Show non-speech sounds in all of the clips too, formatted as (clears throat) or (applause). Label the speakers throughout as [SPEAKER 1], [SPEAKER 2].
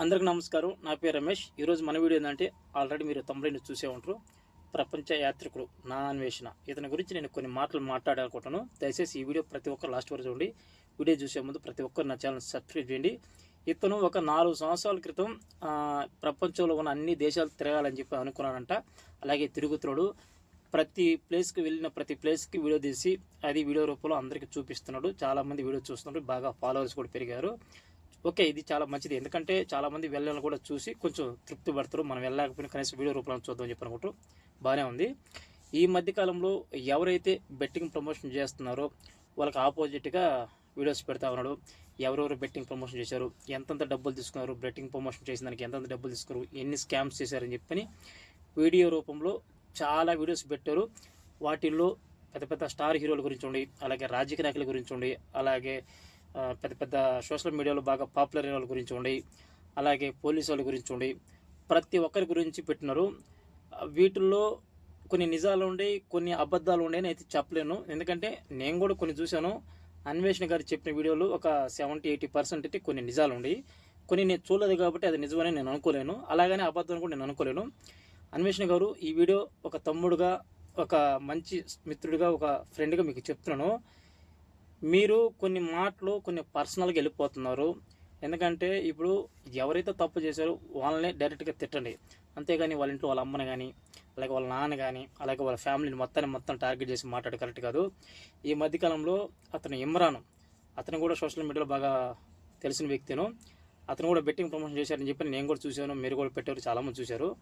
[SPEAKER 1] అందరికి నమస్కారం. నా పేరు రమేష్. ఈరోజు మన వీడియో ఏంటంటే ఆల్రెడీ మీరు తమ్ముడిని చూసే ఉంటారు. ప్రపంచ యాత్రికుడు నా అన్వేషణ. ఇతని గురించి నేను కొన్ని మాటలు మాట్లాడాలనుకుంటాను దయచేసి ఈ వీడియో ప్రతి ఒక్కరు లాస్ట్ వరకు చూడండి. వీడియో చూసే ముందు ప్రతి ఒక్కరు నా ఛానల్ సబ్స్క్రైబ్ చేయండి. ఇతను ఒక నాలుగు సంవత్సరాల క్రితం ప్రపంచంలో ఉన్న అన్ని దేశాలు తిరగాలని చెప్పి అనుకున్నానంట అలాగే తిరుగుతున్నాడు. ప్రతి ప్లేస్కి వెళ్ళిన ప్రతి ప్లేస్కి వీడియో తీసి అది వీడియో రూపంలో అందరికీ చూపిస్తున్నాడు. చాలామంది వీడియో చూస్తున్నారు. బాగా ఫాలోవర్స్ కూడా పెరిగారు. ఓకే ఇది చాలా మంచిది. ఎందుకంటే చాలామంది వెళ్ళాలని కూడా చూసి కొంచెం తృప్తి పడతారు. మనం వెళ్ళలేకపోయినా కనీసం వీడియో రూపంలో చూద్దామని చెప్పి అనుకుంటారు బాగానే ఉంది. ఈ మధ్యకాలంలో ఎవరైతే బెట్టింగ్ ప్రమోషన్ చేస్తున్నారో వాళ్ళకి ఆపోజిట్గా వీడియోస్ పెడతా ఉన్నాడు. ఎవరెవరు బెట్టింగ్ ప్రమోషన్ చేశారు? ఎంతెంత డబ్బులు తీసుకున్నారు? బెట్టింగ్ ప్రమోషన్ చేసిన దానికి ఎంతెంత డబ్బులు తీసుకున్నారు? ఎన్ని స్కామ్స్ చేశారని చెప్పని వీడియో రూపంలో చాలా వీడియోస్ పెట్టారు. వాటిల్లో పెద్ద పెద్ద స్టార్ హీరోల గురించి ఉండి అలాగే రాజకీయ నాయకుల గురించి ఉండి అలాగే పెద్ద పెద్ద సోషల్ మీడియాలో బాగా పాపులర్ అయిన వాళ్ళ గురించి ఉండి అలాగే పోలీసు వాళ్ళ గురించి ఉండి ప్రతి ఒక్కరి గురించి పెట్టినారు. వీటిల్లో కొన్ని నిజాలు ఉండి కొన్ని అబద్ధాలు ఉండే అయితే చెప్పలేను. ఎందుకంటే నేను కూడా కొన్ని చూశాను. అన్వేషణ గారు చెప్పిన వీడియోలు ఒక సెవెంటీ ఎయిటీ పర్సెంట్ అయితే కొన్ని నిజాలు ఉండి కొన్ని నేను చూడలేదు కాబట్టి అది నిజమని నేను అనుకోలేను. అలాగనే అబద్ధం కూడా నేను అనుకోలేను. అన్వేషణ గారు ఈ వీడియో ఒక తమ్ముడుగా ఒక మంచి మిత్రుడిగా ఒక ఫ్రెండ్గా మీకు చెప్తున్నాను. మీరు కొన్ని మాటలు కొన్ని పర్సనల్గా వెళ్ళిపోతున్నారు. ఎందుకంటే ఇప్పుడు ఎవరైతే తప్పు చేశారో వాళ్ళని డైరెక్ట్గా తిట్టండి. అంతేగాని వాళ్ళ ఇంట్లో వాళ్ళ అమ్మని కానీ అలాగే వాళ్ళ నాన్న కానీ అలాగే వాళ్ళ ఫ్యామిలీని మొత్తాన్ని మొత్తం టార్గెట్ చేసి మాట్లాడే కరెక్ట్ కాదు. ఈ మధ్యకాలంలో అతను ఇమ్రాన్. అతను కూడా సోషల్ మీడియాలో బాగా తెలిసిన వ్యక్తిను. అతను కూడా బెట్టింగ్ ప్రమోషన్ చేశారని చెప్పి నేను కూడా చూశాను మీరు కూడా పెట్టారు చాలామంది చూశారు.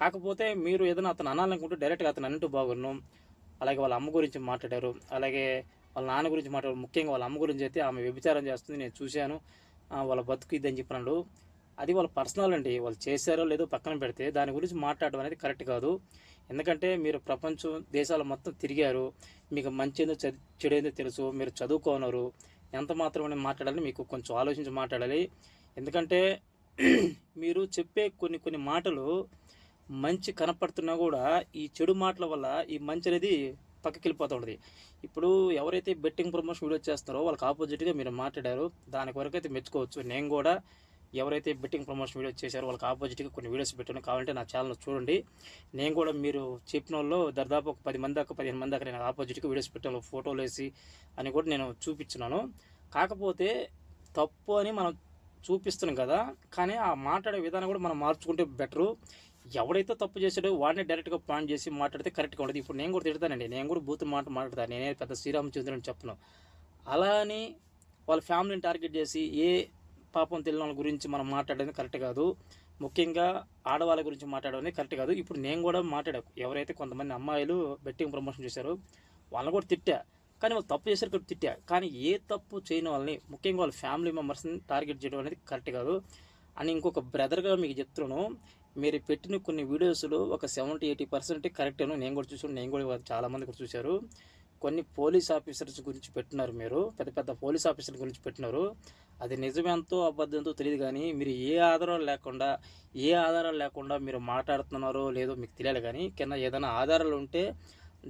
[SPEAKER 1] కాకపోతే మీరు ఏదైనా అతను అనాలనుకుంటే డైరెక్ట్గా అతను అన్నట్టు బాగున్నాను అలాగే వాళ్ళ అమ్మ గురించి మాట్లాడారు. అలాగే వాళ్ళ నాన్న గురించి మాట్లాడు ముఖ్యంగా వాళ్ళ అమ్మ గురించి అయితే ఆమె వ్యభిచారం చేస్తుంది నేను చూశాను. వాళ్ళ బతుకు ఇద్దని చెప్పినాడు అది వాళ్ళ పర్సనల్ అండి. వాళ్ళు చేశారో లేదో పక్కన పెడితే దాని గురించి మాట్లాడడం అనేది కరెక్ట్ కాదు. ఎందుకంటే మీరు ప్రపంచం దేశాలు మొత్తం తిరిగారు. మీకు మంచి ఏందో చెడు ఏందో తెలుసు. మీరు చదువుకోనరు. ఎంత మాత్రమే మాట్లాడాలి మీకు కొంచెం ఆలోచించి మాట్లాడాలి. ఎందుకంటే (clears throat) మీరు చెప్పే కొన్ని కొన్ని మాటలు మంచి కనపడుతున్నా కూడా ఈ చెడు మాటల వల్ల ఈ మంచి అనేది పక్కకి వెళ్ళిపోతూ ఉంటుంది. ఇప్పుడు ఎవరైతే బెట్టింగ్ ప్రమోషన్ వీడియో చేస్తారో వాళ్ళకి ఆపోజిట్గా మీరు మాట్లాడారు దానికి వరకు అయితే మెచ్చుకోవచ్చు. నేను కూడా ఎవరైతే బెట్టింగ్ ప్రమోషన్ వీడియో చేశారో వాళ్ళకి ఆపోజిట్గా కొన్ని వీడియోస్ పెట్టాను. కావాలంటే నా ఛానల్ చూడండి. నేను కూడా మీరు చెప్పిన వాళ్ళు దాదాపు ఒక పది మంది దాకా పదిహేను మంది దాకా నేను ఆపోజిట్గా వీడియోస్ పెట్టాను. ఫోటోలు వేసి అని కూడా నేను చూపించున్నాను కాకపోతే తప్పు అని మనం చూపిస్తున్నాం కదా కానీ ఆ మాట్లాడే విధానం కూడా మనం మార్చుకుంటే బెటరు ఎవడైతే తప్పు చేశాడో వాడిని డైరెక్ట్గా పాయింట్ చేసి మాట్లాడితే కరెక్ట్గా ఉండదు. ఇప్పుడు నేను కూడా తిడతానండి. నేను కూడా బూత్ మాట మాట్లాడతాను. నేనే పెద్ద శ్రీరామచంద్రుని చెప్పను. అలా అని వాళ్ళ ఫ్యామిలీని టార్గెట్ చేసి ఏ పాపం తెలియని వాళ్ళ గురించి మనం మాట్లాడేది కరెక్ట్ కాదు. ముఖ్యంగా ఆడవాళ్ళ గురించి మాట్లాడడం కరెక్ట్ కాదు. ఇప్పుడు నేను కూడా మాట్లాడా ఎవరైతే కొంతమంది అమ్మాయిలు బెట్టింగ్ ప్రమోషన్ చేశారో వాళ్ళని కూడా తిట్టా. కానీ వాళ్ళు తప్పు చేశారు కూడా తిట్టా. కానీ ఏ తప్పు చేయని వాళ్ళని ముఖ్యంగా వాళ్ళ ఫ్యామిలీ మెంబర్స్ని టార్గెట్ చేయడం అనేది కరెక్ట్ కాదు. అని ఇంకొక బ్రదర్గా మీకు చెప్తున్నాను. మీరు పెట్టిన కొన్ని వీడియోస్లో ఒక సెవెంటీ ఎయిటీ పర్సెంట్ కరెక్ట్ అని నేను కూడా చూసాను నేను కూడా చాలామంది కూడా చూశారు. కొన్ని పోలీస్ ఆఫీసర్స్ గురించి పెట్టినారు మీరు. పెద్ద పెద్ద పోలీస్ ఆఫీసర్ల గురించి పెట్టినారు. అది నిజమెంతో అబద్ధంతో తెలియదు కానీ మీరు ఏ ఆధారాలు లేకుండా ఏ ఆధారాలు లేకుండా మీరు మాట్లాడుతున్నారో లేదో మీకు తెలియాలి కానీ కింద ఏదైనా ఆధారాలు ఉంటే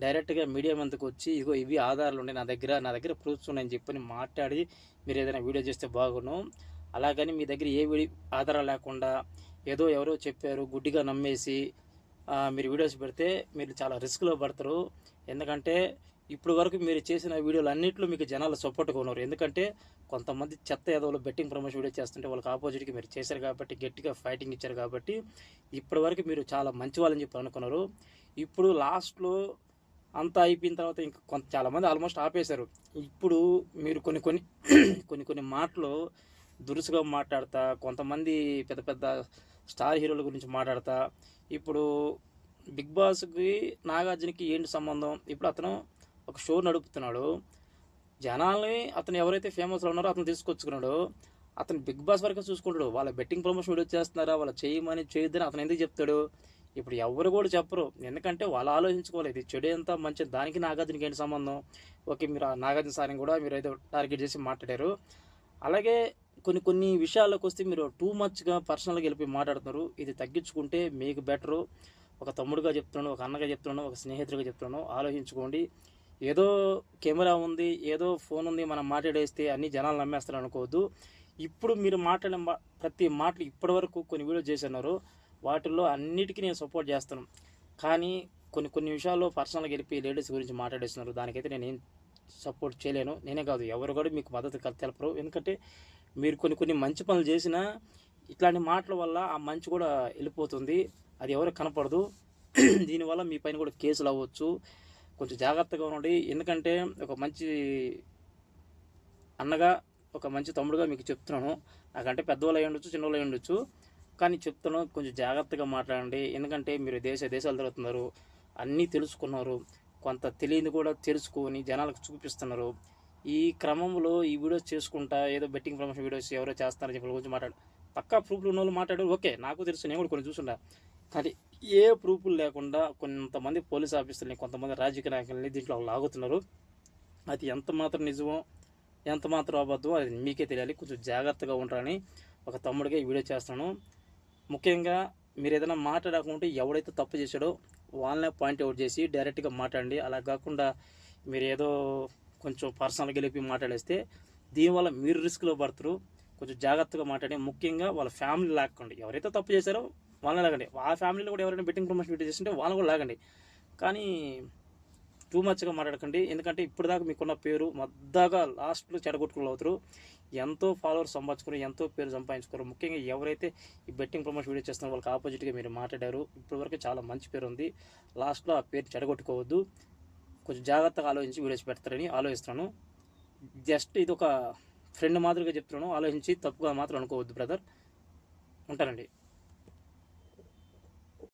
[SPEAKER 1] డైరెక్ట్గా మీడియా మందుకు వచ్చి ఇగో ఇవి ఆధారాలు ఉన్నాయి నా దగ్గర నా దగ్గర ప్రూఫ్స్ ఉన్నాయని చెప్పని మాట్లాడి మీరు ఏదైనా వీడియో చేస్తే బాగును అలాగని మీ దగ్గర ఏ వీడియో ఆధారాలు లేకుండా ఏదో ఎవరో చెప్పారు గుడ్డిగా నమ్మేసి మీరు వీడియోస్ పెడితే మీరు చాలా రిస్క్లో పడతారు. ఎందుకంటే ఇప్పుడు వరకు మీరు చేసిన వీడియోలు అన్నింటిలో మీకు జనాలు సపోర్ట్గా ఉన్నారు. ఎందుకంటే కొంతమంది చెత్త ఏదో బెట్టింగ్ ప్రమోషన్ వీడియో చేస్తుంటే వాళ్ళకి ఆపోజిట్కి మీరు చేశారు కాబట్టి గట్టిగా ఫైటింగ్ ఇచ్చారు కాబట్టి ఇప్పటి వరకు మీరు చాలా మంచి వాళ్ళని చెప్పి అనుకున్నారు. ఇప్పుడు లాస్ట్లో అంతా అయిపోయిన తర్వాత ఇంకా కొంత చాలామంది ఆల్మోస్ట్ ఆపేశారు. ఇప్పుడు మీరు కొన్ని కొన్ని (clears throat) కొన్ని కొన్ని మాటలు దురుసుగా మాట్లాడతా కొంతమంది పెద్ద పెద్ద స్టార్ హీరోల గురించి మాట్లాడతా. ఇప్పుడు బిగ్ బాస్కి నాగార్జునకి ఏంటి సంబంధం? ఇప్పుడు అతను ఒక షో నడుపుతున్నాడు. జనాల్ని అతను ఎవరైతే ఫేమస్లో ఉన్నారో అతను తీసుకొచ్చుకున్నాడు. అతను బిగ్ బాస్ వరకు చూసుకుంటాడు. వాళ్ళ బెట్టింగ్ ప్రమోషన్ వీడియో చేస్తున్నారా? వాళ్ళ చేయమని చేయొద్దని అతను ఎందుకు చెప్తాడు? ఇప్పుడు ఎవరు కూడా చెప్పరు. ఎందుకంటే వాళ్ళు ఆలోచించుకోవాలి. ఇది చెడు ఎంత మంచిది? దానికి నాగార్జునకి ఏంటి సంబంధం? ఓకే మీరు ఆ నాగార్జున సార్ని కూడా మీరు ఏదో టార్గెట్ చేసి మాట్లాడారు. అలాగే కొన్ని కొన్ని విషయాలకు వస్తే మీరు టూ మచ్గా పర్సనల్గా వెళ్ళిపోయి మాట్లాడుతున్నారు. ఇది తగ్గించుకుంటే మీకు బెటరు ఒక తమ్ముడుగా చెప్తున్నాను ఒక అన్నగా చెప్తున్నాను ఒక స్నేహితుడిగా చెప్తున్నాను. ఆలోచించుకోండి. ఏదో కెమెరా ఉంది ఏదో ఫోన్ ఉంది మనం మాట్లాడేస్తే అన్ని జనాలు నమ్మేస్తారు అనుకోవద్దు. ఇప్పుడు మీరు మాట్లాడిన మా- ప్రతి మాటలు ఇప్పటివరకు కొన్ని వీడియో చేసినారు వాటిల్లో అన్నిటికీ నేను సపోర్ట్ చేస్తాను. కానీ కొన్ని కొన్ని విషయాల్లో పర్సనల్గా వెళ్ళిపోయి లేడీస్ గురించి మాట్లాడేస్తున్నారు. దానికైతే నేను ఏం సపోర్ట్ చేయలేను. నేనే కాదు ఎవరు కూడా మీకు మద్దతు కల్- తెలపరు. ఎందుకంటే మీరు కొన్ని కొన్ని మంచి పనులు చేసినా ఇట్లాంటి మాటల వల్ల ఆ మంచి కూడా వెళ్ళిపోతుంది. అది ఎవరికి కనపడదు. (clears throat) దీనివల్ల మీ పైన కూడా కేసులు అవ్వచ్చు. కొంచెం జాగ్రత్తగా ఉండండి. ఎందుకంటే ఒక మంచి అన్నగా ఒక మంచి తమ్ముడుగా మీకు చెప్తున్నాను. నాకంటే పెద్దవాళ్ళు అయి ఉండొచ్చు చిన్నవాళ్ళు అయి ఉండొచ్చు. కానీ చెప్తున్నాను కొంచెం జాగ్రత్తగా మాట్లాడండి. ఎందుకంటే మీరు దేశ దేశాలు తిరుగుతున్నారు. అన్నీ తెలుసుకున్నారు. కొంత తెలియని కూడా తెలుసుకొని జనాలకు చూపిస్తున్నారు. ఈ క్రమంలో ఈ వీడియోస్ చేసుకుంటా ఏదో బెట్టింగ్ ప్రమోషన్ వీడియోస్ ఎవరో చేస్తారని చెప్పి గురించి మాట్లాడు. పక్కా ప్రూఫ్లు ఉన్న వాళ్ళు మాట్లాడు. ఓకే నాకు తెలుసు నేను కూడా కొన్ని చూసుండా. కానీ ఏ ప్రూఫ్లు లేకుండా కొంతమంది పోలీస్ ఆఫీసర్ని కొంతమంది రాజకీయ నాయకుల్ని దీంట్లో లాగుతున్నారు. అది ఎంత మాత్రం నిజమో ఎంత మాత్రం అబద్ధమో అది మీకే తెలియాలి. కొంచెం జాగ్రత్తగా ఉంటారని ఒక తమ్ముడిగా ఈ వీడియో చేస్తాను. ముఖ్యంగా మీరు ఏదైనా మాట్లాడకుంటే ఎవడైతే తప్పు చేశాడో వాళ్ళనే పాయింట్ అవుట్ చేసి డైరెక్ట్గా మాట్లాడండి. అలా కాకుండా మీరు ఏదో కొంచెం పర్సనల్గా గెలిపి మాట్లాడేస్తే దీనివల్ల మీరు రిస్క్లో పడతారు. కొంచెం జాగ్రత్తగా మాట్లాడి ముఖ్యంగా వాళ్ళ ఫ్యామిలీ లాక్కండి. ఎవరైతే తప్పు చేశారో వాళ్ళని లాగండి. ఆ ఫ్యామిలీలో కూడా ఎవరైనా బెట్టింగ్ ప్రమోషన్ వీడియో చేస్తుంటే వాళ్ళని కూడా లాగండి. కానీ టూ మచ్గా మాట్లాడకండి. ఎందుకంటే ఇప్పటిదాకా దాకా మీకున్న పేరు మద్దాగా లాస్ట్లో చెడగొట్టుకులు అవుతారు. ఎంతో ఫాలోవర్స్ సంపాదించుకోరు ఎంతో పేరు సంపాదించుకోరు ముఖ్యంగా ఎవరైతే ఈ బెట్టింగ్ ప్రమోషన్ వీడియో చేస్తున్నారో వాళ్ళకి ఆపోజిట్గా మీరు మాట్లాడారు. ఇప్పటివరకు చాలా మంచి పేరు ఉంది. లాస్ట్లో ఆ పేరు చెడగొట్టుకోవద్దు. కొంచెం జాగ్రత్తగా ఆలోచించి వీడియోస్ పెడతారని ఆలోచిస్తున్నాను. జస్ట్ ఇది ఒక ఫ్రెండ్ మాదిరిగా చెప్తున్నాను. ఆలోచించి తప్పుగా మాత్రం అనుకోవద్దు బ్రదర్. ఉంటానండి.